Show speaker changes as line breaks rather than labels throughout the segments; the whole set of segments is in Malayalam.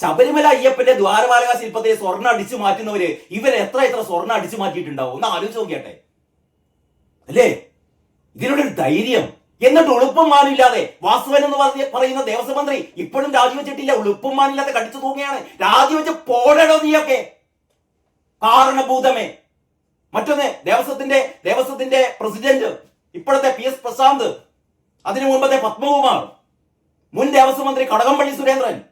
ശബരിമല അയ്യപ്പന്റെ ദ്വാരപാലക ശില്പത്തെ സ്വർണ അടിച്ചു മാറ്റുന്നവര് ഇവർ എത്ര എത്ര സ്വർണ അടിച്ചു മാറ്റിയിട്ടുണ്ടാവും? ഒന്ന് ആലോചിച്ച് നോക്കിയാട്ടെ. അല്ലേ? ഇതിനോടൊരു ധൈര്യം. എന്നിട്ട് ഉളുപ്പും മാനില്ലാതെ വാസുവൻ എന്ന് പറയുന്ന ദേവസ്വം മന്ത്രി ഇപ്പോഴും രാജിവെച്ചിട്ടില്ല. ഉളുപ്പും മാനില്ലാതെ കടിച്ചു തൂങ്ങുകയാണ്. രാജിവെച്ച് പോടണോ നീയൊക്കെ? കാരണഭൂതമേ. മറ്റൊന്ന് ദേവസ്വത്തിന്റെ ദേവസ്വത്തിന്റെ പ്രസിഡന്റ് ഇപ്പോഴത്തെ പി എസ് പ്രശാന്ത് അതിനു മുമ്പത്തെ പത്മകുമാർ മുൻ ദേവസ്വം മന്ത്രി കടകംപള്ളി സുരേന്ദ്രൻ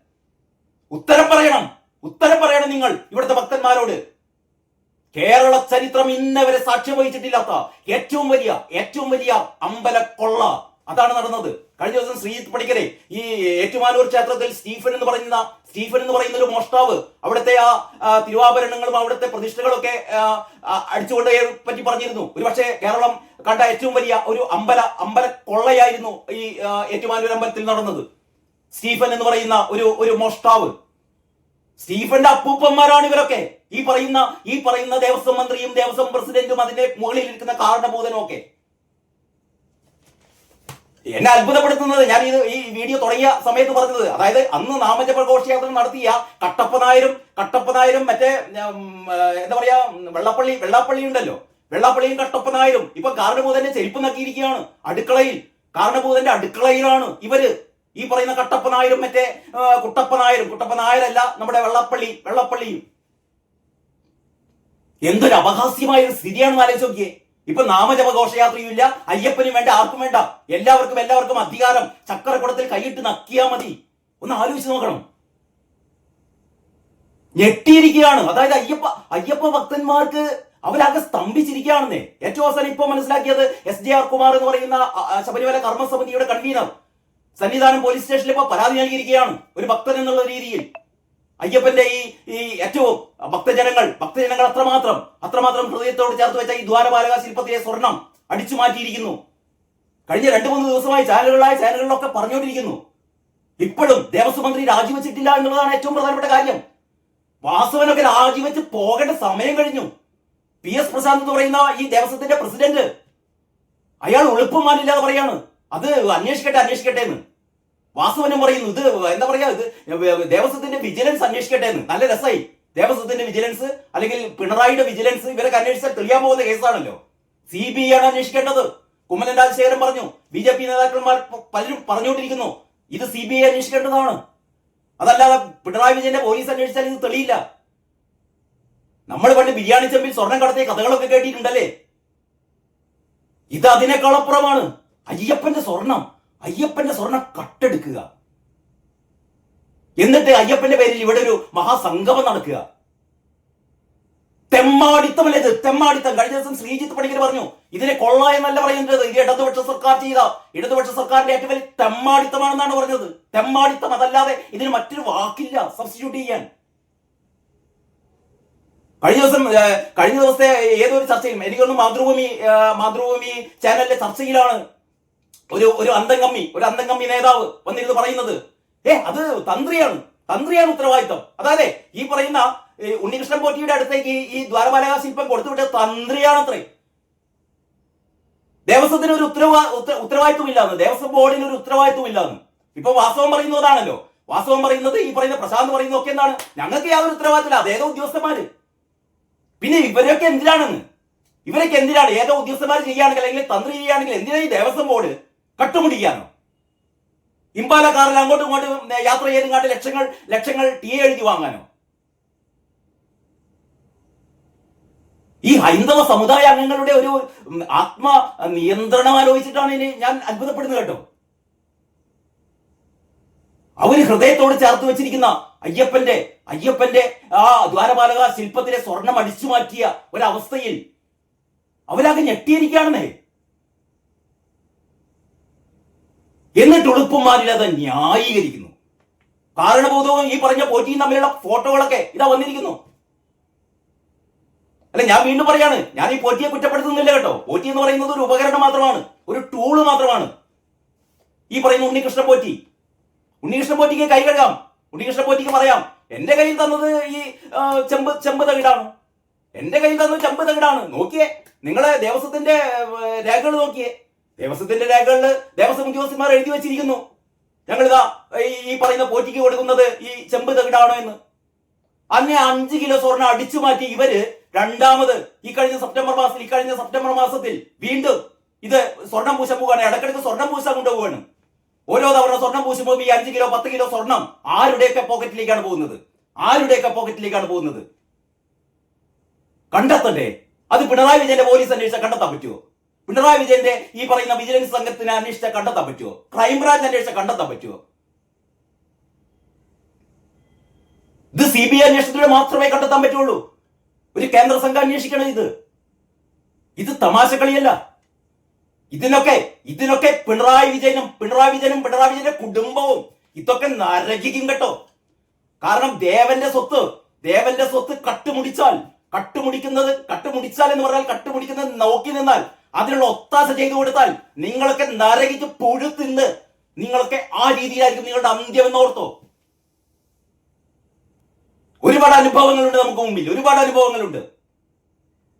ഉത്തരം പറയണം. ഉത്തരം പറയണം നിങ്ങൾ ഇവിടുത്തെ ഭക്തന്മാരോട്. കേരള ചരിത്രം ഇന്നവരെ സാക്ഷ്യം വഹിച്ചിട്ടില്ലാത്ത ഏറ്റവും വലിയ ഏറ്റവും വലിയ അമ്പലക്കൊള്ള. അതാണ് നടന്നത്. കഴിഞ്ഞ ദിവസം ശ്രീജിത്ത് പണിക്കരെ ഈ ഏറ്റുമാനൂർ ക്ഷേത്രത്തിൽ സ്റ്റീഫൻ എന്ന് പറയുന്ന സ്റ്റീഫൻ എന്ന് പറയുന്ന ഒരു മോഷ്ടാവ് അവിടുത്തെ ആ തിരുവാഭരണങ്ങളും അവിടുത്തെ പ്രതിഷ്ഠകളൊക്കെ അടിച്ചുകൊണ്ട് പറ്റി പറഞ്ഞിരുന്നു. ഒരുപക്ഷെ കേരളം കണ്ട ഏറ്റവും വലിയ ഒരു അമ്പല അമ്പല കൊള്ളയായിരുന്നു ഈ ഏറ്റുമാനൂർ അമ്പലത്തിൽ നടന്നത്. സ്റ്റീഫൻ എന്ന് പറയുന്ന ഒരു ഒരു മോഷ്ടാവ്. സ്റ്റീഫന്റെ അപ്പൂപ്പന്മാരാണ് ഇവരൊക്കെ. ഈ പറയുന്ന ഈ പറയുന്ന ദേവസ്വം മന്ത്രിയും ദേവസ്വം പ്രസിഡന്റും അതിന്റെ മുകളിൽ ഇരിക്കുന്ന കാരണഭൂതനും ഒക്കെ എന്നെ അത്ഭുതപ്പെടുത്തുന്നത് ഞാൻ ഇത് ഈ വീഡിയോ തുടങ്ങിയ സമയത്ത് പറഞ്ഞത്. അതായത് അന്ന് നാമജപ ഘോഷയാത്ര നടത്തിയ കട്ടപ്പനായരും കട്ടപ്പനായരും കട്ടപ്പ മറ്റേ എന്താ പറയാ വെള്ളപ്പള്ളി വെള്ളാപ്പള്ളി ഉണ്ടല്ലോ. വെള്ളാപ്പള്ളിയും കട്ടപ്പനായരും ഇപ്പൊ കാരണഭൂതന്റെ ചെരുപ്പ് നക്കിയിരിക്കുകയാണ്. അടുക്കളയിൽ. കാരണഭൂതന്റെ അടുക്കളയിലാണ് ഇവർ. ഈ പറയുന്ന കട്ടപ്പ നായരും മറ്റേ കുട്ടപ്പനായരും. കുട്ടപ്പ നായരും കുട്ടപ്പ നായരല്ല നമ്മുടെ വെള്ളപ്പള്ളി വെള്ളപ്പള്ളിയും. എന്തൊരു അപഹാസ്യമായ ഒരു സ്ഥിതിയാണെന്ന് ആലോചിച്ച് നോക്കിയേ. ഇപ്പൊ നാമജപ ഘോഷയാത്രയും ഇല്ല അയ്യപ്പനും വേണ്ട ആർക്കും വേണ്ട. എല്ലാവർക്കും എല്ലാവർക്കും അധികാരം. ചക്രക്കുടത്തിൽ കൈയിട്ട് നക്കിയാ മതി. ഒന്ന് ആലോചിച്ച് നോക്കണം. ഞെട്ടിയിരിക്കുകയാണ്. അതായത് അയ്യപ്പ അയ്യപ്പ ഭക്തന്മാർക്ക് അവരാകെ സ്തംഭിച്ചിരിക്കുകയാണെന്നേ. ഏറ്റവും അവസാനം ഇപ്പൊ മനസ്സിലാക്കിയത് എസ് ജെ ആർ കുമാർ എന്ന് പറയുന്ന ശബരിമല കർമ്മസമിതിയുടെ കൺവീനർ. സന്നിധാനം പോലീസ് സ്റ്റേഷനിൽ ഇപ്പോൾ പരാതി നൽകിയിരിക്കുകയാണ് ഒരു ഭക്തൻ എന്നുള്ള രീതിയിൽ. അയ്യപ്പന്റെ ഈ ഈ ഏറ്റവും ഭക്തജനങ്ങൾ ഭക്തജനങ്ങൾ അത്രമാത്രം അത്രമാത്രം ഹൃദയത്തോട് ചേർത്ത് വെച്ച ഈ ദ്വാരപാലക ശില്പത്തിലെ സ്വർണം അടിച്ചു മാറ്റിയിരിക്കുന്നു. കഴിഞ്ഞ രണ്ടു മൂന്ന് ദിവസമായി ചാനലുകളായ ചാനലുകളിലൊക്കെ പറഞ്ഞുകൊണ്ടിരിക്കുന്നു. ഇപ്പോഴും ദേവസ്വം മന്ത്രി രാജിവെച്ചിട്ടില്ല എന്നുള്ളതാണ് ഏറ്റവും പ്രധാനപ്പെട്ട കാര്യം. വാസവനൊക്കെ രാജിവെച്ച് പോകേണ്ട സമയം കഴിഞ്ഞു. പി എസ് പ്രശാന്ത് എന്ന് പറയുന്ന ഈ ദേവസ്വത്തിന്റെ പ്രസിഡന്റ് അയാൾ എളുപ്പമാനില്ലാതെ പറയാണ്. അത് അന്വേഷിക്കട്ടെ അന്വേഷിക്കട്ടെ എന്ന് വാസവനും പറയുന്നു ഇത് എന്താ പറയാ ഇത്? ദേവസ്വത്തിന്റെ വിജിലൻസ് അന്വേഷിക്കട്ടെ എന്ന് നല്ല രസമായി ദേവസ്വത്തിന്റെ വിജിലൻസ് അല്ലെങ്കിൽ പിണറായിയുടെ വിജിലൻസ് ഇവരൊക്കെ അന്വേഷിച്ചാൽ തെളിയാൻ പോകുന്ന കേസാണല്ലോ. സി ബി ആണ് അന്വേഷിക്കേണ്ടത്. കുമ്മനം രാജശേഖരൻ പറഞ്ഞു ബി ജെ പി നേതാക്കന്മാർ പലരും പറഞ്ഞുകൊണ്ടിരിക്കുന്നു ഇത് സി ബി ഐ അന്വേഷിക്കേണ്ടതാണ്. അതല്ലാതെ പിണറായി വിജയന്റെ പോലീസ് അന്വേഷിച്ചാൽ ഇത് തെളിയില്ല. നമ്മൾ പണ്ട് ബിരിയാണി ചെമ്പിൽ സ്വർണം കടത്തിയ കഥകളൊക്കെ കേട്ടിട്ടുണ്ടല്ലേ? ഇത് അതിനേക്കാൾ അപ്പുറമാണ് അയ്യപ്പന്റെ സ്വർണം അയ്യപ്പന്റെ സ്വർണം കട്ടെടുക്കുക. എന്നിട്ട് അയ്യപ്പന്റെ പേരിൽ ഇവിടെ ഒരു മഹാസംഗമം നടക്കുക. തെമ്മാടിത്തമല്ലേ ഇത്? തെമ്മാടിത്തം. കഴിഞ്ഞ ദിവസം ശ്രീജിത്ത് പണിക്കർ പറഞ്ഞു ഇതിനെ കൊള്ള എന്നല്ല പറയുന്നത്. ഇത് ഇടതുപക്ഷ സർക്കാർ ചെയ്ത ഇടതുപക്ഷ സർക്കാരിന്റെ ഏറ്റവും വലിയ തെമ്മാടിത്തമാണെന്നാണ് പറഞ്ഞത്. തെമ്മാടിത്തം അതല്ലാതെ ഇതിന് മറ്റൊരു വാക്കില്ല. സബ്സ്റ്റിറ്റ്യൂട്ട് ചെയ്യാൻ. കഴിഞ്ഞ ദിവസം കഴിഞ്ഞ ദിവസത്തെ ഏതൊരു ചർച്ചയിലും എനിക്കൊന്ന് മാതൃഭൂമി മാതൃഭൂമി ചാനലിലെ ചർച്ചയിലാണ്. ഒരു ഒരു അന്തംകമ്മി ഒരു അന്തംകമ്മി നേതാവ് വന്നിരുന്ന് പറയുന്നത്. ഏ അത് തന്ത്രിയാണ്. തന്ത്രിയാണ് ഉത്തരവാദിത്തം അതായത് ഈ പറയുന്ന ഉണ്ണികൃഷ്ണൻ പോറ്റിയുടെ അടുത്തേക്ക് ഈ- ദ്വാരപാലക ശില്പം കൊടുത്തുവിട്ട തന്ത്രിയാണത്രേ. ദേവസ്വത്തിന് ഒരു ഉത്തരവാ ഉത്ത- ഉത്തരവാദിത്വം ഇല്ലാന്ന് ദേവസ്വം ബോർഡിന് ഒരു ഉത്തരവാദിത്വം ഇല്ലാന്ന് ഇപ്പൊ വാസ്തവം പറയുന്നതാണല്ലോ വാസ്തവം പറയുന്നത് ഈ പറയുന്ന പ്രശാന്ത് പറയുന്നത് ഒക്കെ എന്താണ്? ഞങ്ങൾക്ക് യാതൊരു ഉത്തരവാദിത്തമില്ല അതേതോ ഉദ്യോഗസ്ഥന്മാര്. പിന്നെ ഇവരൊക്കെ എന്തിനാണെന്ന്? ഇവരൊക്കെ എന്തിനാണ്? ഏതോ ഉദ്യോഗസ്ഥന്മാർ ചെയ്യുകയാണെങ്കിൽ അല്ലെങ്കിൽ തന്ത്രി ചെയ്യുകയാണെങ്കിൽ എന്തിനാണ് ഈ ദേവസ്വം ബോർഡ് കട്ടുമുടിക്കാനോ ഇമ്പാല കാറിൽ അങ്ങോട്ടും ഇങ്ങോട്ടും യാത്ര ചെയ്തും ലക്ഷങ്ങൾ ലക്ഷങ്ങൾ ടി എഴുതി വാങ്ങാനോ? ഈ ഹൈന്ദവ സമുദായ അംഗങ്ങളുടെ ഒരു ആത്മ നിയന്ത്രണം ആലോചിച്ചിട്ടാണ് ഇനി ഞാൻ അത്ഭുതപ്പെടുന്നത് കേട്ടോ. അവർ ഹൃദയത്തോട് ചേർത്ത് വെച്ചിരിക്കുന്ന അയ്യപ്പന്റെ അയ്യപ്പന്റെ ആ ദ്വാരപാലക ശില്പത്തിലെ സ്വർണം അടിച്ചു മാറ്റിയ ഒരവസ്ഥയിൽ അവരാകെ ഞെട്ടിയിരിക്കുകയാണെന്നേ. എന്നിട്ട് ഉളുപ്പന്മാരിലത് ന്യായീകരിക്കുന്നു. കാരണബോധവും ഈ പറഞ്ഞ പോറ്റിയും തമ്മിലുള്ള ഫോട്ടോകളൊക്കെ ഇതാ വന്നിരിക്കുന്നു. അല്ല ഞാൻ വീണ്ടും പറയാണ് ഞാൻ ഈ പോറ്റിയെ കുറ്റപ്പെടുത്തുന്നില്ല കേട്ടോ. പോറ്റി എന്ന് പറയുന്നത് ഒരു ഉപകരണം മാത്രമാണ് ഒരു ടൂൾ മാത്രമാണ്. ഈ പറയുന്ന ഉണ്ണികൃഷ്ണ പോറ്റി. ഉണ്ണികൃഷ്ണ പോറ്റിക്ക് കൈ കഴുകാം. ഉണ്ണികൃഷ്ണ പോറ്റിക്ക് പറയാം എന്റെ കയ്യിൽ തന്നത് ഈ ചെമ്പ് ചെമ്പ് തകിടാണ്. എന്റെ കയ്യിൽ തന്നത് ചെമ്പ് തകിടാണ്. നോക്കിയേ നിങ്ങളെ ദേവസ്വത്തിന്റെ രേഖകൾ നോക്കിയേ. ദേവസ്വത്തിന്റെ രേഖകളിൽ ദേവസ്വം ഉദ്യോഗസ്ഥന്മാർ എഴുതി വെച്ചിരിക്കുന്നു. ഞങ്ങളിതാ ഈ- ഈ പറയുന്ന പോറ്റിക്ക് കൊടുക്കുന്നത് ഈ ചെമ്പ് തകിടാണോ എന്ന്. അന്നെ അഞ്ച് കിലോ സ്വർണം അടിച്ചു മാറ്റി ഇവർ രണ്ടാമത് ഈ കഴിഞ്ഞ സെപ്റ്റംബർ മാസത്തിൽ ഈ കഴിഞ്ഞ സെപ്റ്റംബർ മാസത്തിൽ വീണ്ടും ഇത് സ്വർണം പൂശാൻ പോവുകയാണ്. ഇടക്കിടക്ക് സ്വർണം പൂശാൻ കൊണ്ടുപോവുകയാണ്. ഓരോ തവണ സ്വർണം പൂശുമ്പോൾ ഈ അഞ്ച് കിലോ പത്ത് കിലോ സ്വർണം ആരുടെയൊക്കെ പോക്കറ്റിലേക്കാണ് പോകുന്നത്? ആരുടെയൊക്കെ പോക്കറ്റിലേക്കാണ് പോകുന്നത്? കണ്ടെത്തണ്ടേ? അത് പിണറായി വിജയന്റെ പോലീസ് അന്വേഷിച്ചാൽ കണ്ടെത്താൻ പറ്റുമോ പിണറായി വിജയന്റെ ഈ പറയുന്ന വിജിലൻസ് സംഘത്തിന് അന്വേഷിച്ച കണ്ടെത്താൻ പറ്റുമോ ക്രൈംബ്രാഞ്ച് അന്വേഷിച്ച കണ്ടെത്താൻ പറ്റുമോ ഇത് സി ബി ഐ അന്വേഷണത്തിലൂടെ മാത്രമേ കണ്ടെത്താൻ പറ്റുള്ളൂ. ഒരു കേന്ദ്ര സംഘം അന്വേഷിക്കണം ഇത്. ഇത് തമാശ കളിയല്ല ഇതിനൊക്കെ ഇതിനൊക്കെ പിണറായി വിജയനും പിണറായി വിജയനും പിണറായി വിജയന്റെ കുടുംബവും ഇതൊക്കെ നരകിക്കും കേട്ടോ. കാരണം ദേവന്റെ സ്വത്ത് ദേവന്റെ സ്വത്ത് കട്ടുമുടിച്ചാൽ കട്ടുമുടിക്കുന്നത് കട്ടുമുടിച്ചാൽ എന്ന് പറഞ്ഞാൽ കട്ടുമുടിക്കുന്നത് നോക്കി നിന്നാൽ അതിനുള്ള ഒത്താശ ചെയ്തു കൊടുത്താൽ നിങ്ങളൊക്കെ നരകിച്ച് പുഴുത്തിന്ന് നിങ്ങളൊക്കെ ആ രീതിയിലായിരിക്കും നിങ്ങളുടെ അന്ത്യം എന്ന് ഓർത്തോ? ഒരുപാട് അനുഭവങ്ങളുണ്ട് നമുക്ക് മുമ്പിൽ ഒരുപാട് അനുഭവങ്ങളുണ്ട്.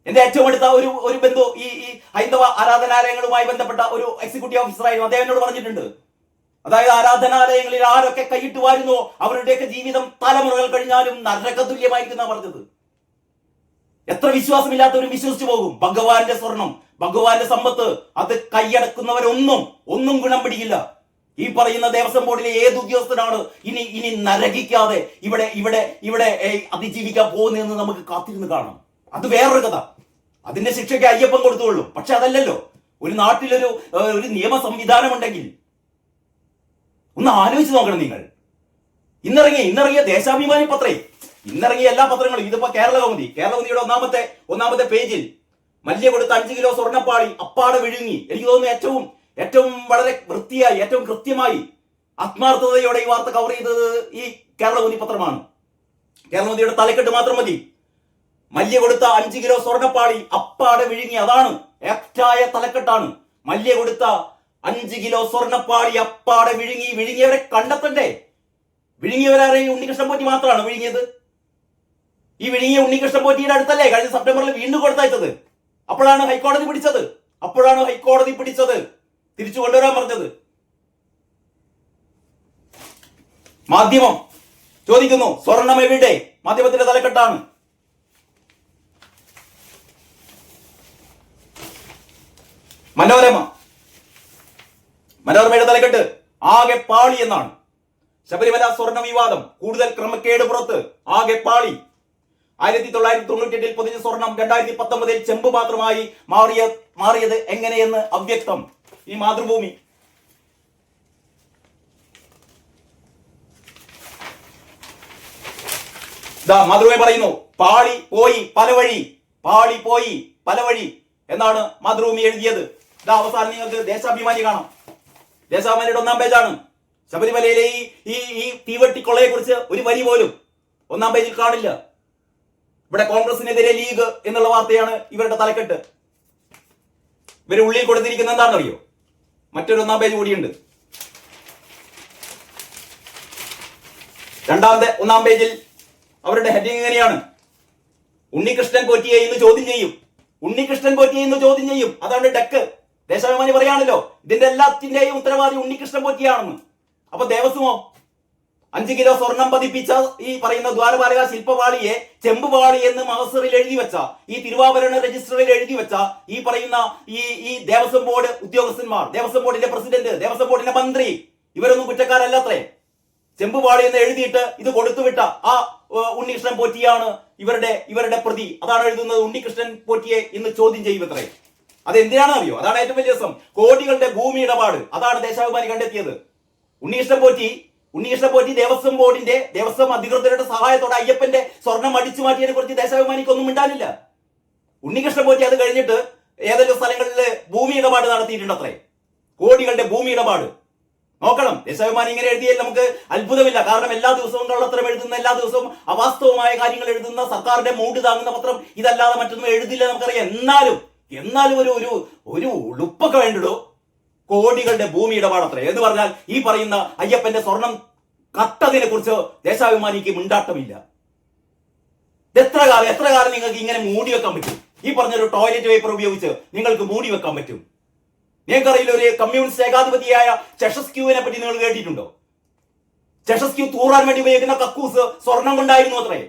എന്റെ ഏറ്റവും അടുത്ത ഒരു ഒരു ബന്ധു ഈ ഈ ഹൈന്ദവ ആരാധനാലയങ്ങളുമായി ബന്ധപ്പെട്ട ഒരു എക്സിക്യൂട്ടീവ് ഓഫീസറായിരുന്നു അദ്ദേഹം എന്നോട് പറഞ്ഞിട്ടുണ്ട്. അതായത് ആരാധനാലയങ്ങളിൽ ആരൊക്കെ കൈയിട്ട് വാരുന്നോ അവരുടെയൊക്കെ ജീവിതം തലമുറകൾ കഴിഞ്ഞാലും നരകതുല്യമായിരിക്കുന്ന പറഞ്ഞത്. എത്ര വിശ്വാസമില്ലാത്തവരും വിശ്വസിച്ചു പോകും. ഭഗവാന്റെ സ്വർണം ഭഗവാന്റെ സമ്പത്ത് അത് കൈയടക്കുന്നവരൊന്നും ഒന്നും ഗുണം പിടിക്കില്ല. ഈ പറയുന്ന ദേവസ്വം ബോർഡിലെ ഏത് ഉദ്യോഗസ്ഥനാണ് ഇനി ഇനി നരകിക്കാതെ ഇവിടെ ഇവിടെ ഇവിടെ അതിജീവിക്കാൻ പോകുന്നതെന്ന് നമുക്ക് കാത്തിരുന്ന് കാണാം അത് വേറൊരു കഥ. അതിന്റെ ശിക്ഷയ്ക്ക് അയ്യപ്പം കൊടുത്തുള്ളൂ. പക്ഷെ അതല്ലല്ലോ. ഒരു നാട്ടിലൊരു ഒരു നിയമ സംവിധാനം ഉണ്ടെങ്കിൽ ഒന്ന് ആലോചിച്ച് നോക്കണം നിങ്ങൾ. ഇന്നിറങ്ങിയ ഇന്നിറങ്ങിയ ദേശാഭിമാനി പത്രേ. ഇന്നിറങ്ങിയ എല്ലാ പത്രങ്ങളും. ഇതിപ്പോ കേരള കൗമുദി. കേരള കൗമുദിയുടെ ഒന്നാമത്തെ ഒന്നാമത്തെ പേജിൽ മല്യ കൊടുത്ത അഞ്ച് കിലോ സ്വർണപ്പാളി അപ്പാടെ വിഴുങ്ങി. എനിക്ക് തോന്നുന്നു ഏറ്റവും ഏറ്റവും വളരെ വൃത്തിയായി ഏറ്റവും കൃത്യമായി ആത്മാർത്ഥതയോടെ ഈ വാർത്ത കവർ ചെയ്തത് ഈ കേരളമതി പത്രമാണ് കേരളമതിയുടെ തലക്കെട്ട് മാത്രം മതി. മല്യ കൊടുത്ത അഞ്ച് കിലോ സ്വർണപ്പാളി അപ്പാടെ വിഴുങ്ങി. അതാണ് ഏറ്റായ തലക്കെട്ടാണ്. മല്യ കൊടുത്ത അഞ്ച് കിലോ സ്വർണപ്പാളി അപ്പാടെ വിഴുങ്ങി. വിഴുങ്ങിയവരെ കണ്ടെത്തണ്ടേ? വിഴുങ്ങിയവരാരെ ഉണ്ണികൃഷ്ണൻ പോറ്റി മാത്രമാണ് വിഴുങ്ങിയത്? ഈ വിഴുങ്ങിയ ഉണ്ണികൃഷ്ണൻ പോറ്റിയുടെ അടുത്തല്ലേ കഴിഞ്ഞ സെപ്റ്റംബറിൽ വീണ്ടും കൊടുത്തയച്ചത്? അപ്പോഴാണ് ഹൈക്കോടതി പിടിച്ചത്. അപ്പോഴാണ് ഹൈക്കോടതി പിടിച്ചത്. തിരിച്ചു കൊണ്ടുവരാൻ പറഞ്ഞത്. മാധ്യമം ചോദിക്കുന്നു സ്വർണം എവിടെ? മാധ്യമത്തിന്റെ തലക്കെട്ടാണ്. മനോരമ. മനോരമയുടെ തലക്കെട്ട് ആകെ പാളി എന്നാണ്. ശബരിമല സ്വർണ വിവാദം കൂടുതൽ ക്രമക്കേട് പുറത്ത്. ആകെ പാളി. ആയിരത്തി തൊള്ളായിരത്തി തൊണ്ണൂറ്റി എട്ടിൽ പൊതിഞ്ഞ സ്വർണം രണ്ടായിരത്തി പത്തൊമ്പതിൽ ചെമ്പ് മാത്രമായി മാറിയ മാറിയത് എങ്ങനെയെന്ന് അവ്യക്തം. ഈ മാതൃഭൂമി. മാതൃഭൂമി പറയുന്നു പാളി പോയി പല വഴി പാളി പോയി പല വഴി എന്നാണ് മാതൃഭൂമി എഴുതിയത്. ഇതാ അവസാനം നിങ്ങൾക്ക് ദേശാഭിമാനി കാണാം. ദേശാഭിമാനിയുടെ ഒന്നാം പേജാണ്. ശബരിമലയിലെ ഈ ഈ തീവട്ടിക്കൊള്ളയെ കുറിച്ച് ഒരു വരി പോലും ഒന്നാം പേജിൽ കാണില്ല. ഇവിടെ കോൺഗ്രസിനെതിരെ ലീഗ് എന്നുള്ള വാർത്തയാണ് ഇവരുടെ തലക്കെട്ട്. ഇവർ ഉള്ളിൽ കൊടുത്തിരിക്കുന്ന എന്താണെന്നറിയോ? മറ്റൊരു ഒന്നാം പേജ് കൂടിയുണ്ട്. രണ്ടാമത്തെ ഒന്നാം പേജിൽ അവരുടെ ഹെഡിങ് എങ്ങനെയാണ്? ഉണ്ണികൃഷ്ണൻ പോറ്റിയെ ഇന്ന് ചോദ്യം ചെയ്യും. ഉണ്ണികൃഷ്ണൻ പോറ്റിയെ ഇന്ന് ചോദ്യം ചെയ്യും. അതാണ് ഡെക്ക്. ദേശാഭിമാനി പറയാണല്ലോ ഇതിന്റെ എല്ലാത്തിന്റെയും ഉത്തരവാദി ഉണ്ണികൃഷ്ണൻ പോറ്റിയാണെന്ന്. അപ്പൊ ദേവസ്വമോ അഞ്ച് കിലോ സ്വർണം പതിപ്പിച്ച ഈ പറയുന്ന ദ്വാരപാലക ശില്പവാളിയെ ചെമ്പുവാളി എന്ന് മഹസറിൽ എഴുതി വെച്ച ഈ തിരുവാഭരണ രജിസ്റ്ററിൽ എഴുതി വെച്ച ഈ പറയുന്ന ഈ ഈ ദേവസ്വം ബോർഡ് ഉദ്യോഗസ്ഥന്മാർ ദേവസ്വം ബോർഡിന്റെ പ്രസിഡന്റ് ദേവസ്വം ബോർഡിന്റെ മന്ത്രി ഇവരൊന്നും കുറ്റക്കാരല്ലത്രേ. ചെമ്പുവാളി എന്ന് എഴുതിയിട്ട് ഇത് കൊടുത്തുവിട്ട ആ ഉണ്ണികൃഷ്ണൻ പോറ്റിയാണ് ഇവരുടെ ഇവരുടെ പ്രതി. അതാണ് എഴുതുന്നത് ഉണ്ണികൃഷ്ണൻ പോറ്റിയെ ഇന്ന് ചോദ്യം ചെയ്യുമത്രേ അത് എന്തിനാണെന്ന് അറിയോ? അതാണ് ഏറ്റവും വലിയ രസം. കോടികളുടെ ഭൂമി ഇടപാട് അതാണ് ദേശാഭിമാനി കണ്ടെത്തിയത്. ഉണ്ണികൃഷ്ണൻ പോറ്റി ഉണ്ണികൃഷ്ണൻ പോറ്റി ദേവസ്വം ബോർഡിന്റെ ദേവസ്വം അധികൃതരുടെ സഹായത്തോടെ അയ്യപ്പന്റെ സ്വർണം അടിച്ചു മാറ്റിയതിനെ കുറിച്ച് ദേശാഭിമാനിക്ക് ഒന്നും മിണ്ടാനില്ല. ഉണ്ണികൃഷ്ണ പോറ്റി അത് കഴിഞ്ഞിട്ട് ഏതെങ്കിലും സ്ഥലങ്ങളിൽ ഭൂമി ഇടപാട് നടത്തിയിട്ടുണ്ട് അത്രേ കോടികളുടെ ഭൂമി ഇടപാട്. നോക്കണം. ദേശാഭിമാനി ഇങ്ങനെ എഴുതിയാൽ നമുക്ക് അത്ഭുതമില്ല. കാരണം എല്ലാ ദിവസവും കള്ളത്തരം എഴുതുന്ന എല്ലാ ദിവസവും അവാസ്തവമായ കാര്യങ്ങൾ എഴുതുന്ന സർക്കാരിന്റെ മൂട് താങ്ങുന്ന പത്രം ഇതല്ലാതെ മറ്റൊന്നും എഴുതില്ല നമുക്കറിയാം. എന്നാലും എന്നാലും ഒരു ഒരു ഒരു ഉളുപ്പൊക്കെ വേണ്ടിടോ? കോടികളുടെ ഭൂമി ഇടപാടത്രേ. എന്ന് പറഞ്ഞാൽ ഈ പറയുന്ന അയ്യപ്പന്റെ സ്വർണം കത്തതിനെ കുറിച്ച് ദേശാഭിമാനിക്ക് മിണ്ടാട്ടമില്ല. എത്ര കാലം എത്ര കാലം നിങ്ങൾക്ക് ഇങ്ങനെ മൂടി വെക്കാൻ പറ്റും? ഈ പറഞ്ഞൊരു ടോയ്ലറ്റ് പേപ്പർ ഉപയോഗിച്ച് നിങ്ങൾക്ക് മൂടി വെക്കാൻ പറ്റും. നിങ്ങൾക്കറിയില്ല ഒരു കമ്മ്യൂണിസ്റ്റ് ഏകാധിപതിയായ ചെഷസ്ക്യൂവിനെ പറ്റി നിങ്ങൾ കേട്ടിട്ടുണ്ടോ? ചെഷസ്ക്യൂ തൂറാൻ വേണ്ടി ഉപയോഗിക്കുന്ന കക്കൂസ് സ്വർണം കൊണ്ടായിരുന്നു അത്രേ.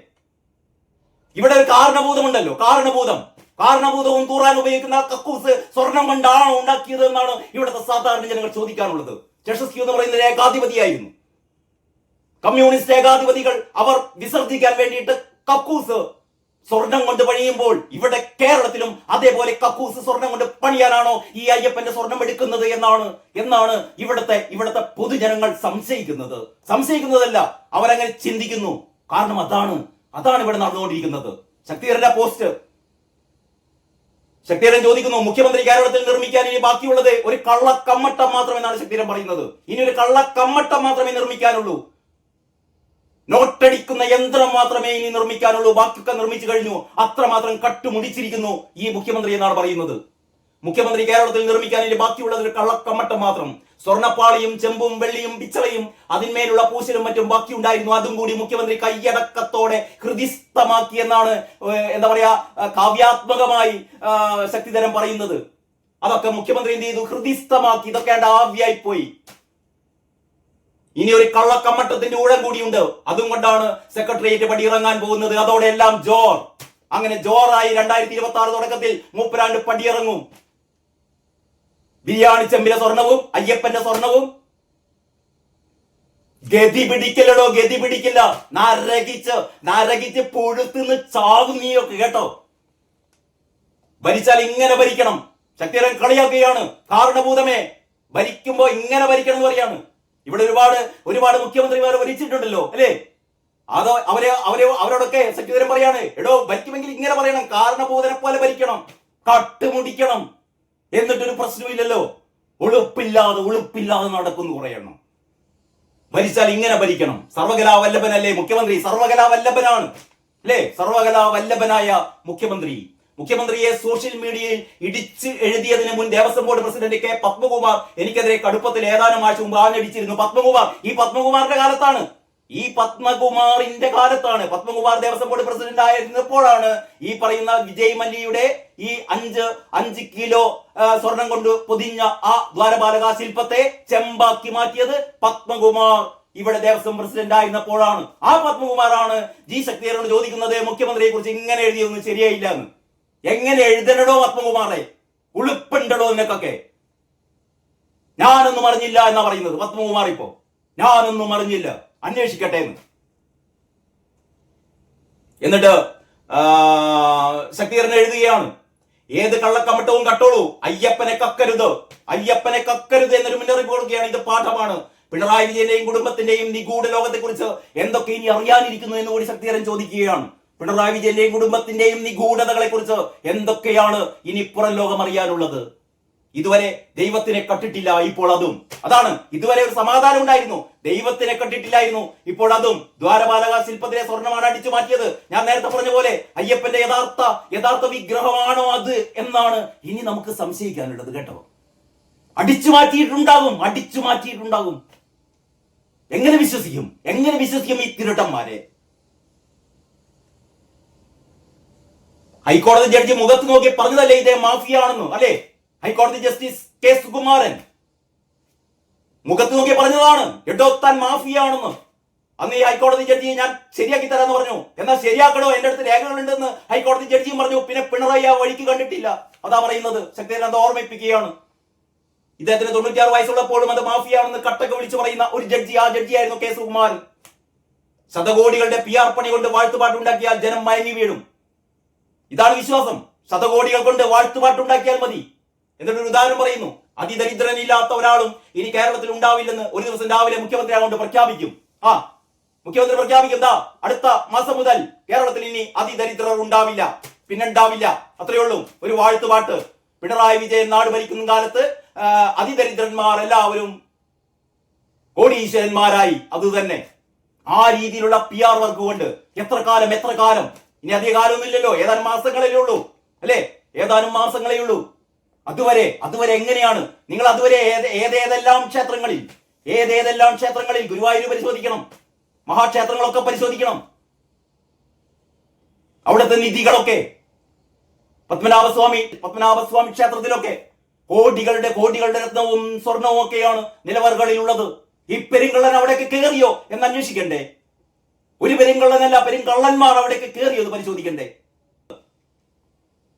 ഇവിടെ ഒരു കാരണഭൂതമുണ്ടല്ലോ കാരണഭൂതം കാരണഭൂതവും തൂറാൻ ഉപയോഗിക്കുന്ന കക്കൂസ് സ്വർണം കൊണ്ടാണോ ഉണ്ടാക്കിയത് എന്നാണ് ഇവിടുത്തെ സാധാരണ ജനങ്ങൾ ചോദിക്കാനുള്ളത്. ചെഷസ്ക്യൂ എന്ന് പറയുന്നത് ഏകാധിപതിയായിരുന്നു കമ്മ്യൂണിസ്റ്റ് ഏകാധിപതികൾ അവർ വിസർജിക്കാൻ വേണ്ടിയിട്ട് കക്കൂസ് സ്വർണം കൊണ്ട് പണിയുമ്പോൾ ഇവിടെ കേരളത്തിലും അതേപോലെ കക്കൂസ് സ്വർണം കൊണ്ട് പണിയാനാണോ ഈ അയ്യപ്പന്റെ സ്വർണം എടുക്കുന്നത് എന്നാണ് എന്നാണ് ഇവിടുത്തെ ഇവിടുത്തെ പൊതുജനങ്ങൾ സംശയിക്കുന്നത്. സംശയിക്കുന്നതല്ല അവരങ്ങനെ ചിന്തിക്കുന്നു. കാരണം അതാണ് അതാണ് ഇവിടെ നടന്നുകൊണ്ടിരിക്കുന്നത്. ശക്തിധരന്റെ പോസ്റ്റ് ശക്തിധരൻ ചോദിക്കുന്നു മുഖ്യമന്ത്രി കേരളത്തിൽ നിർമ്മിക്കാൻ ഇനി ബാക്കിയുള്ളത് ഒരു കള്ളക്കമ്മട്ടം മാത്രമെന്നാണ് ശക്തിധരൻ പറയുന്നത്. ഇനി ഒരു കള്ളക്കമ്മട്ടം മാത്രമേ നിർമ്മിക്കാനുള്ളൂ. നോട്ടടിക്കുന്ന യന്ത്രം മാത്രമേ ഇനി നിർമ്മിക്കാനുള്ളൂ. ബാക്കിയൊക്കെ നിർമ്മിച്ചു കഴിഞ്ഞു. അത്രമാത്രം കട്ടുമുടിച്ചിരിക്കുന്നു ഈ മുഖ്യമന്ത്രി എന്നാണ് പറയുന്നത്. മുഖ്യമന്ത്രി കേരളത്തിൽ നിർമ്മിക്കാൻ ഇനി ബാക്കിയുള്ളത് ഒരു കള്ളക്കമ്മട്ടം മാത്രം. സ്വർണപ്പാളിയും ചെമ്പും വെള്ളിയും പിച്ചളയും അതിന്മേലുള്ള പൂശലും മറ്റും ബാക്കിയുണ്ടായിരുന്നു. അതും കൂടി മുഖ്യമന്ത്രി കൈയടക്കത്തോടെ ഹൃദിസ്ഥമാക്കി എന്നാണ് എന്താ പറയാ കാവ്യാത്മകമായി ശക്തിധരം പറയുന്നത്. അതൊക്കെ മുഖ്യമന്ത്രി എന്ത് ചെയ്തു? ഹൃദിസ്ഥമാക്കി. ഇതൊക്കെ ആണ്ട് ആവ്യായി പോയി. ഇനി ഒരു കള്ളക്കമ്മട്ടത്തിന്റെ ഊഴം കൂടിയുണ്ട്. അതും കൊണ്ടാണ് സെക്രട്ടേറിയറ്റ് പടിയിറങ്ങാൻ പോകുന്നത്. അതോടെ എല്ലാം ജോർ. അങ്ങനെ ജോറായി രണ്ടായിരത്തി ഇരുപത്തി ആറ് തുടക്കത്തിൽ മൂപ്പരാണ്ട് പടിയിറങ്ങും. ബിരിയാണി ചെമ്പിലെ സ്വർണവും അയ്യപ്പന്റെ സ്വർണവും. ഗതി പിടിക്കലടോ ഗതി പിടിക്കില്ല. നരകിച്ച് നരകിച്ച് പുഴുത്തുനിന്ന് ചാവും നീയൊക്കെ കേട്ടോ? ഭരിച്ചാൽ ഇങ്ങനെ ഭരിക്കണം. ശക്തിരൻ കളിയാക്കുകയാണ്. കാരണഭൂതമേ ഭരിക്കുമ്പോ ഇങ്ങനെ ഭരിക്കണം എന്ന് പറയാണ്. ഇവിടെ ഒരുപാട് ഒരുപാട് മുഖ്യമന്ത്രിമാർ ഭരിച്ചിട്ടുണ്ടല്ലോ അല്ലേ? അതോ അവരെ അവരെ അവരോടൊക്കെ ശക്തിധരൻ പറയാണ് എടോ ഭരിക്കുമെങ്കിൽ ഇങ്ങനെ പറയണം. കാരണഭൂതനെ പോലെ ഭരിക്കണം. കട്ടുമുടിക്കണം. എന്നിട്ടൊരു പ്രശ്നമില്ലല്ലോ. ഉളുപ്പില്ലാതെ ഉളുപ്പില്ലാതെ നടക്കുന്നു കുറയണം ഭരിച്ചാൽ ഇങ്ങനെ ഭരിക്കണം. സർവകലാ വല്ലഭനല്ലേ മുഖ്യമന്ത്രി? സർവകലാ വല്ലഭനാണ് അല്ലേ? സർവകലാ വല്ലഭനായ മുഖ്യമന്ത്രി. മുഖ്യമന്ത്രിയെ സോഷ്യൽ മീഡിയയിൽ ഇടിച്ച് എഴുതിയതിന് മുൻ Devaswom board president K Padmakumar എനിക്കെതിരെ കടുപ്പത്തിൽ ഏതാനും ആഴ്ച മുമ്പ് ആഞ്ഞടിച്ചിരുന്നു. പത്മകുമാർ ഈ പത്മകുമാറിന്റെ കാലത്താണ് ഈ പത്മകുമാറിന്റെ കാലത്താണ് പത്മകുമാർ ദേവസ്വം ബോർഡ് പ്രസിഡന്റ് ആയിരുന്നപ്പോഴാണ് ഈ പറയുന്ന വിജയ് മല്യയുടെ ഈ അഞ്ച് അഞ്ച് കിലോ സ്വർണം കൊണ്ട് പൊതിഞ്ഞ ആ ദ്വാരപാലക ശില്പത്തെ ചെമ്പാക്കി മാറ്റിയത് പത്മകുമാർ ഇവിടെ ദേവസ്വം പ്രസിഡന്റ് ആയിരുന്നപ്പോഴാണ് ആ പത്മകുമാറാണ് ജി ശക്തിയോട് ചോദിക്കുന്നത് മുഖ്യമന്ത്രിയെ കുറിച്ച് ഇങ്ങനെ എഴുതിയൊന്നും ശരിയായില്ല എന്ന് എങ്ങനെ എഴുതണടോ പത്മകുമാറെ? ഉളുപ്പുണ്ടടോ നിനക്കൊക്കെ? ഞാനൊന്നും അറിഞ്ഞില്ല എന്നാ പറയുന്നത് പത്മകുമാർ ഇപ്പോ ഞാനൊന്നും അറിഞ്ഞില്ല. അന്വേഷിക്കട്ടെ എന്ന്. എന്നിട്ട് ശക്തിധരൻ എഴുതുകയാണ് ഏത് കള്ളക്കമ്മട്ടവും കട്ടോളൂ അയ്യപ്പനെ കക്കരുത് അയ്യപ്പനെ കക്കരുത് എന്നൊരു മുന്നറിയിപ്പ് കൊടുക്കുകയാണ് ഇത് പാഠമാണ്. പിണറായി വിജയന്റെയും കുടുംബത്തിന്റെയും നിഗൂഢ ലോകത്തെക്കുറിച്ച് എന്തൊക്കെ ഇനി അറിയാനിരിക്കുന്നു എന്ന് കൂടി ശക്തിധരൻ ചോദിക്കുകയാണ്. പിണറായി വിജയന്റെയും കുടുംബത്തിന്റെയും നിഗൂഢതകളെ കുറിച്ച് എന്തൊക്കെയാണ് ഇനി പുറം ലോകം അറിയാനുള്ളത്? ഇതുവരെ ദൈവത്തിനെ കണ്ടിട്ടില്ല ഇപ്പോൾ അതും. അതാണ് ഇതുവരെ ഒരു സമാധാനം ഉണ്ടായിരുന്നു. ദൈവത്തിനെ കണ്ടിട്ടില്ലായിരുന്നു ഇപ്പോൾ അതും. ദ്വാരപാലക ശില്പത്തിലെ സ്വർണമാണ് അടിച്ചു മാറ്റിയത്. ഞാൻ നേരത്തെ പറഞ്ഞ പോലെ അയ്യപ്പന്റെ യഥാർത്ഥ യഥാർത്ഥ വിഗ്രഹമാണോ അത് എന്നാണ് ഇനി നമുക്ക് സംശയിക്കാനുള്ളത് കേട്ടോ. അടിച്ചു മാറ്റിയിട്ടുണ്ടാകും അടിച്ചു മാറ്റിയിട്ടുണ്ടാകും. എങ്ങനെ വിശ്വസിക്കും? എങ്ങനെ വിശ്വസിക്കും ഈ തിരുട്ടന്മാരെ? ഹൈക്കോടതി ജഡ്ജി മുഖത്ത് നോക്കി പറഞ്ഞതല്ലേ ഇതേ മാഫിയ ആണെന്ന് അല്ലേ? ഹൈക്കോടതി ജസ്റ്റിസ് കെ സുകുമാരൻ മുഖത്ത് നോക്കി പറഞ്ഞതാണ് എടോ താൻ മാഫിയ ആണെന്ന് അന്ന് ഈ ഹൈക്കോടതി ജഡ്ജിയെ ഞാൻ ശരിയാക്കി തരാന്ന് പറഞ്ഞു. എന്നാൽ ശരിയാക്കണോ എന്റെ അടുത്ത് രേഖകളുണ്ടെന്ന് ഹൈക്കോടതി ജഡ്ജിയും പറഞ്ഞു. പിന്നെ പിണറായി ആ വഴിക്ക് കണ്ടിട്ടില്ല. അതാ പറയുന്നത്. ശക്തിനന്ദ ഓർമ്മിപ്പിക്കുകയാണ്. ഇദ്ദേഹത്തിന് തൊണ്ണൂറ്റിയാറ് വയസ്സുള്ളപ്പോഴും അത് മാഫിയാണെന്ന് കട്ടൊക്കെ വിളിച്ചു പറയുന്ന ഒരു ജഡ്ജി ആ ജഡ്ജിയായിരുന്നു കെ സുകുമാരൻ. ശതകോടികളുടെ പി ആർ പണി കൊണ്ട് വാഴ്ത്തുപാട്ടുണ്ടാക്കിയാൽ ജനം മയങ്ങി വീഴും. ഇതാണ് വിശ്വാസം. ശതകോടികൾ കൊണ്ട് വാഴ്ത്തുപാട്ടുണ്ടാക്കിയാൽ മതി. എന്നിട്ട് ഒരു ഉദാഹരണം പറയുന്നു. അതിദരിദ്രനില്ലാത്ത ഒരാളും ഇനി കേരളത്തിൽ ഉണ്ടാവില്ലെന്ന് ഒരു ദിവസം രാവിലെ മുഖ്യമന്ത്രി അങ്ങോട്ട് പ്രഖ്യാപിക്കും. ആ മുഖ്യമന്ത്രി പ്രഖ്യാപിക്കും എന്താ അടുത്ത മാസം മുതൽ കേരളത്തിൽ ഇനി അതിദരിദ്രർ ഉണ്ടാവില്ല. പിന്നെ ഉണ്ടാവില്ല അത്രയേ ഉള്ളൂ. ഒരു വാഴ്ത്തുപാട്ട്. പിണറായി വിജയൻ നാട് ഭരിക്കുന്ന കാലത്ത് അതിദരിദ്രന്മാർ എല്ലാവരും കോടീശ്വരന്മാരായി. അത് തന്നെ. ആ രീതിയിലുള്ള പി ആർ വർക്ക് കൊണ്ട് എത്ര കാലം എത്ര കാലം? ഇനി അധിക കാലമൊന്നുമില്ലല്ലോ ഏതാനും മാസങ്ങളല്ലേ ഉള്ളൂ. അല്ലേ? ഏതാനും മാസങ്ങളേ ഉള്ളൂ. അതുവരെ അതുവരെ എങ്ങനെയാണ്? നിങ്ങൾ അതുവരെ ഏത് ഏതേതെല്ലാം ക്ഷേത്രങ്ങളിൽ ഏതേതെല്ലാം ക്ഷേത്രങ്ങളിൽ ഗുരുവായൂർ പരിശോധിക്കണം? മഹാക്ഷേത്രങ്ങളൊക്കെ പരിശോധിക്കണം. അവിടുത്തെ നിധികളൊക്കെ പത്മനാഭസ്വാമി പത്മനാഭസ്വാമി ക്ഷേത്രത്തിലൊക്കെ കോടികളുടെ കോടികളുടെ രത്നവും സ്വർണവും ഒക്കെയാണ് നിലവറുകളിലുള്ളത്. ഈ പെരുങ്കള്ളൻ അവിടേക്ക് കയറിയോ എന്ന് അന്വേഷിക്കണ്ടേ ഒരു പെരുങ്കള്ളനല്ല പെരുങ്കള്ളന്മാർ അവിടേക്ക് കയറിയോ എന്ന് പരിശോധിക്കണ്ടേ?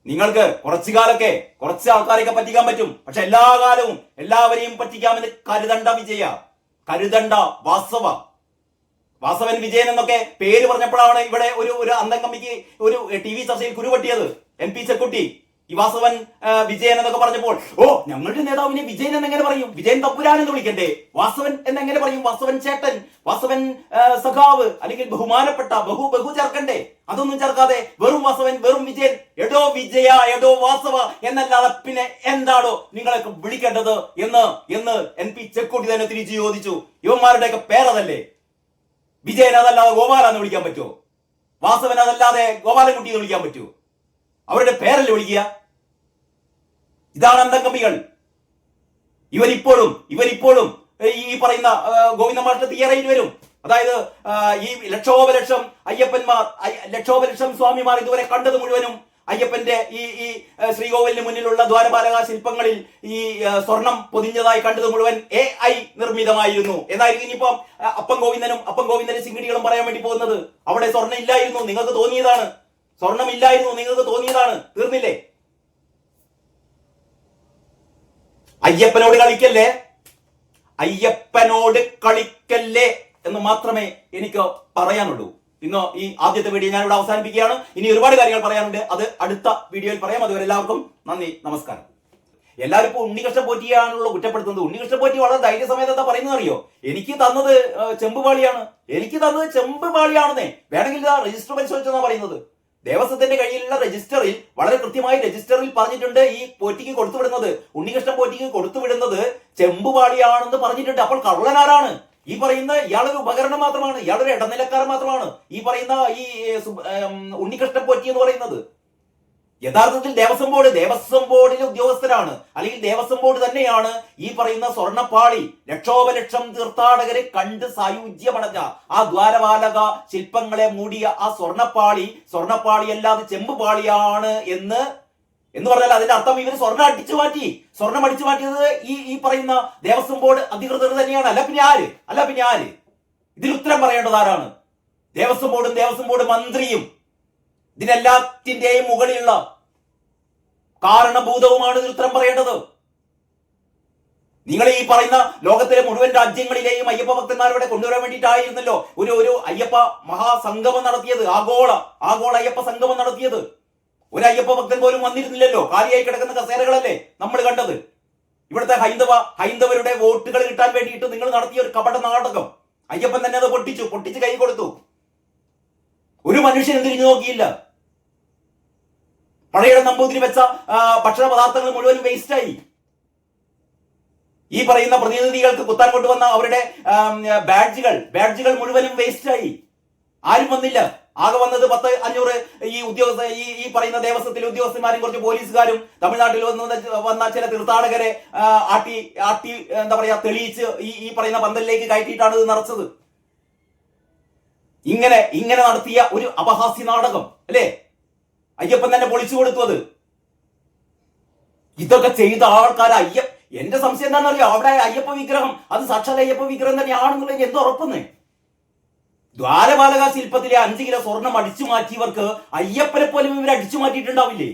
നിങ്ങൾക്ക് കുറച്ചു കാലൊക്കെ കുറച്ച് ആൾക്കാരെയൊക്കെ പറ്റിക്കാൻ പറ്റും. പക്ഷെ എല്ലാ കാലവും എല്ലാവരെയും പറ്റിക്കാമെന്ന് കരുതണ്ട വിജയ. കരുതണ്ട വാസവ. വാസവൻ വിജയൻ എന്നൊക്കെ പേര് പറഞ്ഞപ്പോഴാണ് ഇവിടെ ഒരു ഒരു അന്തം കമ്മിക്ക് ഒരു ടി വി ചർച്ചയിൽ കുരുപട്ടിയത്. M P Chekkutty. ഈ വാസവൻ വിജയൻ എന്നൊക്കെ പറഞ്ഞപ്പോൾ ഓ ഞങ്ങളുടെ നേതാവിനെ വിജയൻ എന്നെങ്ങനെ പറയും? വിജയൻ തപ്പുരാൻ എന്ന് വിളിക്കണ്ടേ? വാസവൻ എന്നെങ്ങനെ പറയും? വാസവൻ ചേട്ടൻ വാസവൻ സഖാവ് അല്ലെങ്കിൽ ബഹുമാനപ്പെട്ട ബഹു ബഹു ചേർക്കണ്ടേ? അതൊന്നും ചേർക്കാതെ വെറും വാസവൻ വെറും വിജയൻ. എടോ വിജയ എടോ വാസവ എന്നല്ലാതെ പിന്നെ എന്താണോ നിങ്ങളൊക്കെ വിളിക്കേണ്ടത്? എന്ന് എന്ന് എൻ പി ചെക്കുട്ടി തന്നെ തിരിച്ചു ചോദിച്ചു. ഇവന്മാരുടെയൊക്കെ പേരതല്ലേ? വിജയൻ അതല്ലാതെ ഗോപാല എന്ന് വിളിക്കാൻ പറ്റുമോ? വാസവൻ അതല്ലാതെ ഗോപാലൻകുട്ടി എന്ന് വിളിക്കാൻ പറ്റുമോ? അവരുടെ പേരല്ലേ വിളിക്കുക? ഇതാണ് അന്തംഗമികൾ ഇവരിപ്പോഴും ഇവരിപ്പോഴും ഈ പറയുന്ന ഗോവിന്ദ മാഷ്ട തിയറയിൽ വരും. അതായത് ഈ ലക്ഷോപലക്ഷം അയ്യപ്പന്മാർ അയ്യ- ലക്ഷോപലക്ഷം സ്വാമിമാർ ഇതുവരെ കണ്ടത് മുഴുവനും അയ്യപ്പന്റെ ഈ ഈ ശ്രീകോവിലിന് മുന്നിലുള്ള ദ്വാരപാലക ശില്പങ്ങളിൽ ഈ സ്വർണം പൊതിഞ്ഞതായി കണ്ടത് മുഴുവൻ എ ഐ നിർമ്മിതമായിരുന്നു. എന്നായിരിക്കും ഇനിയിപ്പം അപ്പം ഗോവിന്ദനും അപ്പം ഗോവിന്ദന്റെ ചിങ്കിടികളും പറയാൻ വേണ്ടി പോകുന്നത്. അവിടെ സ്വർണം ഇല്ലായിരുന്നു. നിങ്ങൾക്ക് തോന്നിയതാണ്. സ്വർണം ഇല്ലായിരുന്നു നിങ്ങൾക്ക് തോന്നിയതാണ്. തീർന്നില്ലേ? അയ്യപ്പനോട് കളിക്കല്ലേ? അയ്യപ്പനോട് കളിക്കല്ലേ എന്ന് മാത്രമേ എനിക്ക് പറയാനുള്ളൂ. ഇന്ന് ഈ ആദ്യത്തെ വീഡിയോ ഞാൻ ഇവിടെ അവസാനിപ്പിക്കുകയാണ്. ഇനി ഒരുപാട് കാര്യങ്ങൾ പറയാനുണ്ട്. അത് അടുത്ത വീഡിയോയിൽ പറയാം. അതുവരെ എല്ലാവർക്കും നന്ദി നമസ്കാരം. എല്ലാവരും ഇപ്പോൾ ഉണ്ണികൃഷ്ണ പോറ്റിയാണുള്ള കുറ്റപ്പെടുത്തുന്നത്. ഉണ്ണികൃഷ്ണ പോറ്റി വളരെ ധൈര്യസമയത്ത് എന്താ പറയുന്നത് അറിയോ? എനിക്ക് തന്നത് ചെമ്പുപാളിയാണ്. എനിക്ക് തന്നത് ചെമ്പുപാളിയാണെന്നേ. വേണമെങ്കിൽ രജിസ്റ്റർ പരിശോധിച്ചെന്നാ പറയുന്നത്. ദേവസ്വത്തിന്റെ കയ്യിലുള്ള രജിസ്റ്ററിൽ വളരെ കൃത്യമായി രജിസ്റ്ററിൽ പറഞ്ഞിട്ടുണ്ട് ഈ പോറ്റിക്ക് കൊടുത്തുവിടുന്നത്. ഉണ്ണികൃഷ്ണൻ പോറ്റിക്ക് കൊടുത്തുവിടുന്നത് ചെമ്പുപാളിയാണെന്ന് പറഞ്ഞിട്ടുണ്ട്. അപ്പോൾ കള്ളനാരാണ്? ഈ പറയുന്ന ഇയാളൊരു ഉപകരണം മാത്രമാണ്. ഇയാളൊരു ഇടനിലക്കാരൻ മാത്രമാണ് ഈ പറയുന്ന ഈ ഉണ്ണികൃഷ്ണൻ പോറ്റി എന്ന് പറയുന്നത്. യഥാർത്ഥത്തിൽ ദേവസ്വം ബോർഡ് ദേവസ്വം ബോർഡിലെ ഉദ്യോഗസ്ഥരാണ്. അല്ലെങ്കിൽ ദേവസ്വം ബോർഡ് തന്നെയാണ് ഈ പറയുന്ന സ്വർണപ്പാളി ലക്ഷോപലക്ഷം തീർത്ഥാടകരെ കണ്ട് സായുജ്യമടഞ്ഞ ആ ദ്വാരപാലക ശില്പങ്ങളെ മൂടിയ ആ സ്വർണപ്പാളി സ്വർണപ്പാളി അല്ലാതെ ചെമ്പുപാളിയാണ് എന്ന് എന്ന് പറഞ്ഞാൽ അതിന്റെ അർത്ഥം ഇവർ സ്വർണം അടിച്ചു മാറ്റി. സ്വർണം അടിച്ചു മാറ്റിയത് ഈ ഈ പറയുന്ന ദേവസ്വം ബോർഡ് അധികൃതർ തന്നെയാണ്. അല്ല പിന്നെ ആര്? അല്ല പിന്നെ ആര്? ഇതിൽ ഉത്തരം പറയേണ്ടത് ആരാണ്? ദേവസ്വം ബോർഡും ദേവസ്വം ബോർഡ് മന്ത്രിയും ഇതിനെല്ലാത്തിന്റെയും മുകളിലുള്ള കാരണഭൂതവുമാണ് ഉത്തരം പറയേണ്ടത്. നിങ്ങൾ ഈ പറയുന്ന ലോകത്തിലെ മുഴുവൻ രാജ്യങ്ങളിലെയും അയ്യപ്പ ഭക്തന്മാരുടെ കൊണ്ടുവരാൻ വേണ്ടിയിട്ടായിരുന്നല്ലോ ഒരു ഒരു അയ്യപ്പ മഹാസംഗമം നടത്തിയത് ആഗോള ആഗോള അയ്യപ്പ സംഗമം നടത്തിയത്. ഒരു അയ്യപ്പ ഭക്തൻ പോലും വന്നിരുന്നില്ലല്ലോ കാലിയായി കിടക്കുന്ന കസേരകളല്ലേ നമ്മൾ കണ്ടത്. ഇവിടുത്തെ ഹൈന്ദവ ഹൈന്ദവരുടെ വോട്ടുകൾ കിട്ടാൻ വേണ്ടിയിട്ട് നിങ്ങൾ നടത്തിയ ഒരു കപട നാടകം. അയ്യപ്പൻ തന്നെ അത് പൊട്ടിച്ചു പൊട്ടിച്ച് കൈ കൊടുത്തു. ഒരു മനുഷ്യനും തിരിഞ്ഞു നോക്കിയില്ല? പഴയുടെ നമ്പൂതിരി വെച്ച ഭക്ഷണ പദാർത്ഥങ്ങൾ മുഴുവൻ വേസ്റ്റായി ഈ പറയുന്ന പ്രതിനിധികൾക്ക് കുത്താൻ കൊണ്ടുവന്ന അവരുടെ ബാഡ്ജുകൾ ബാഡ്ജുകൾ മുഴുവനും വേസ്റ്റായി ആരും വന്നില്ല. ആകെ വന്നത് പത്ത് അഞ്ഞൂറ് ഈ ഉദ്യോഗസ്ഥ ഈ ഈ പറയുന്ന ദേവസ്വത്തിലെ ഉദ്യോഗസ്ഥന്മാരും കുറച്ച് പോലീസുകാരും തമിഴ്നാട്ടിൽ വന്ന് വന്ന ചില തീർത്ഥാടകരെ ആട്ടി ആട്ടി എന്താ പറയാ തെളിയിച്ച് ഈ ഈ പറയുന്ന പന്തലിലേക്ക് കയറ്റിയിട്ടാണ് ഇത് നിറച്ചത് ഇങ്ങനെ ഇങ്ങനെ നടത്തിയ ഒരു അപഹാസ്യ നാടകം അല്ലേ? അയ്യപ്പൻ തന്നെ പൊളിച്ചു കൊടുത്തു അത് ഇതൊക്കെ ചെയ്ത ആൾക്കാർ അയ്യ എന്റെ സംശയം എന്താണെന്ന് അറിയോ അവിടെ അയ്യപ്പ വിഗ്രഹം അത് സാക്ഷാത് അയ്യപ്പ വിഗ്രഹം തന്നെയാണെന്നുള്ളത് എന്ത് ഉറപ്പുന്നേ? ദ്വാരപാലക ശില്പത്തിലെ അഞ്ച് കിലോ സ്വർണം അടിച്ചു മാറ്റിയവർക്ക് അയ്യപ്പനെ പോലും ഇവർ അടിച്ചു മാറ്റിയിട്ടുണ്ടാവില്ലേ?